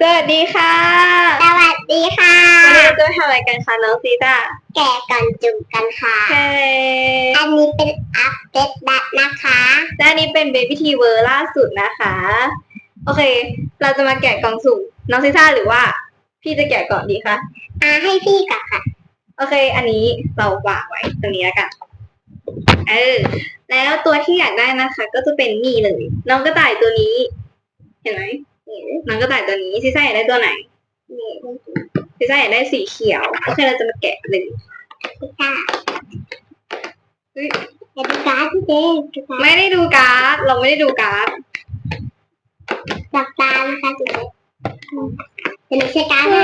สวัสดีค่ะ สวัสดีค่ะ วันนี้เราจะไปทำอะไรกันคะน้องซีต้าแกะก่อนจุ่มกันค่ะ ใช่อันนี้เป็นอัปเดตบัตนะคะและอันนี้เป็นเบบี้ทีเวอร์ล่าสุดนะคะ โอเค เราจะมาแกะกล่องสุ่มน้องซีต้าหรือว่า พี่จะแกะก่อนดีคะ อ่าให้พี่ก่อนค่ะ โอเค อันนี้เราวางไว้ตรงนี้แล้วกัน เออ แล้วตัวที่อยากได้นะคะ ก็จะเป็นนี่เลย น้องกระต่ายตัวนี้ เห็นไหม นี่น้องกระต่ายตัวนี้ซีซ่าอยากได้ตัวไหนนี่ซีซ่าอยากได้สีเขียวโอเคเราจะมาแกะเลยพี่ค่ะเฮ้ยเดี๋ยวดูการ์ดพี่เจดูการ์ดไม่ได้ดูการ์ดเราไม่ได้ดูการ์ดหลับตานะคะพี่เจเดี๋ยวหนูเช็คการ์ดให้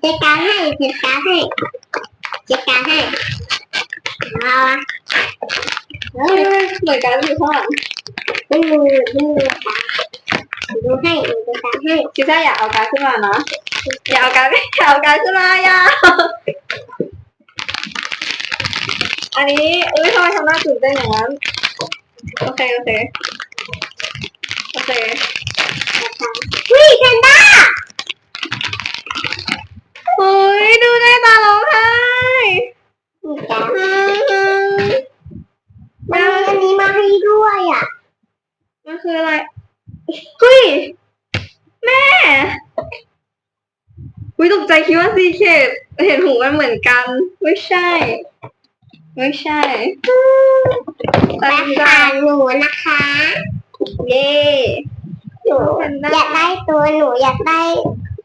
เช็คการ์ดให้เช็คการ์ดให้เช็คการ์ดให้เอาละเฮ้ยเหมือนการ์ดอยู่ข้างหลังไม่รู้ไม่รู้ค่ะ ดูให้ดูการ์ดให้ซีซ่าอยากเอาการ์ดขึ้นมาเนาะอย่าเอาการ์ดอย่าเอาการ์ดขึ้นมาอย่าอันนี้อุ้ยทำไมทำหน้าตื่นเต้นอย่างนั้นโอเคโอเคโอเควิ่งแพนด้าเฮ้ยดูหน้าตาร้องไห้นี่จ้ะอืมมันมีอันนี้มาให้ด้วยอะมันคืออะไร เฮ้ย แม่อุ้ยตกใจคิดว่าซีเคดเห็นหูมันเหมือนกัน ไม่ใช่ ไม่ใช่แม่ค่ะหนูนะคะ เย่หนูอยากได้ตัวหนูอยากได้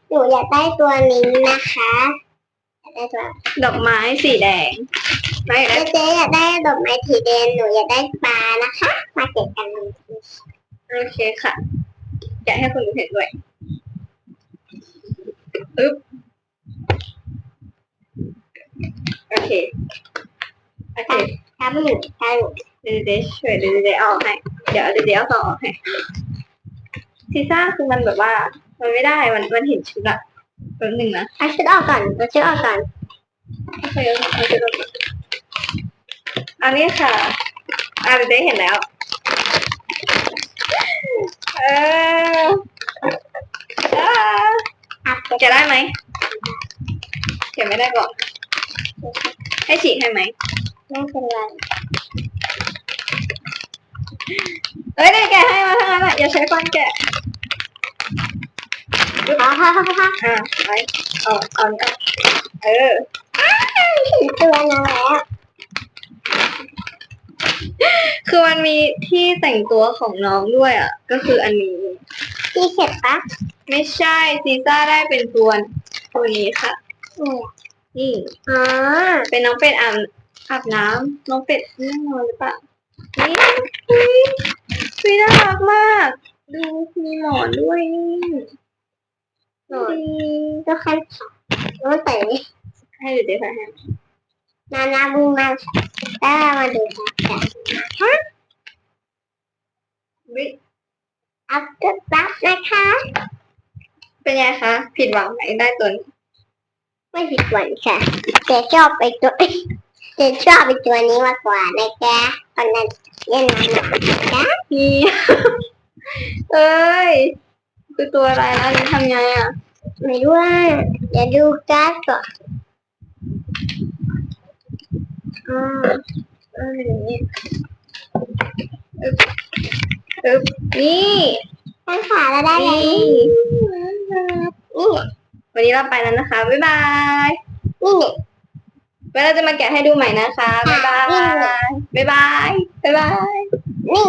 หนูอยากได้ตัวนี้นะคะอยากได้ตัวดอกไม้สีแดงไม่ได้เจ๊อยากได้ดอกไม้สีแดงหนูอยากได้ปลานะคะ มาเก็บกันเลยโอเคค่ะแกะให้คนดูเห็นด้วยอึ๊บโอเค โอเคครับหนูครับหนูเดี๋ยวเดี๋ยวช่วยเดี๋ยวเดี๋ยวเอาออกให้เดี๋ยวเดี๋ยวเดี๋ยวเอาต่อออกให้ซีซ่าคือมันแบบว่า มันไม่ได้มันมันเห็นชุดอะแป๊บหนึ่งนะเอาชุดออกก่อนเอาชุดออกก่อนโอเคเอาเอาชุดออกก่อนอันนี้ค่ะอ่าเดี๋ยวได้เห็นแล้ว เอออ่าอัพเดตแกะได้ไหมแกะไม่ได้บอกให้ฉีกให้ไหมไม่เป็นไรเอ้ยเดี๋ยวแกะให้มาทั้งนั้นอะอย่าใช้ฟันแกะอ๋อฮ่าฮ่าฮ่าอ่าไว้เอาเอาอันนี้เอาเออถึงตัวน้องแล้ว คือมันมีที่แต่งตัวของน้องด้วยอะ ก็คืออันนี้พี่เข็ดปะไม่ใช่ซีซ่าได้เป็นตัวตัวนี้ค่ะนี่นี่อ๋อเป็นน้องเป็ดอาบอาบน้ำน้องเป็ดแน่นอนหรือเปล่านี่อุ๊ยอุ๊ยน่ารักมาก ดูมีหมอนด้วยนี่หมอนก็คันขาแล้วใส่ให้ดูเดี๋ยวใส่ให้นานาบูมาแล้วมาดูกันฮะวิอัพเดตบัตนะคะ เป็นไงคะ ผิดหวังไหมได้ตัวนี้ไม่ผิดหวังค่ะแต่ชอบไอตัวแต่ชอบไอตัวนี้มากกว่านะคะตอนนั้นเล่นน้ำหนักนะคะนี่เอ้ยคือตัวอะไรนะอันนี้ทำไงอะ ไม่รู้ว่าเดี๋ยวดูการ์ดก่อน อ่าอะไรอย่างนี้อึ๊บอึบนี่ตั้งขาแล้วได้เลยนี่นี่วันนี้เราไปแล้วนะคะ บ๊ายบายนี่ไงไว้เราจะมาแกะให้ดูใหม่นะคะ บ๊ายบาย บ๊ายบาย บ๊ายบายนี่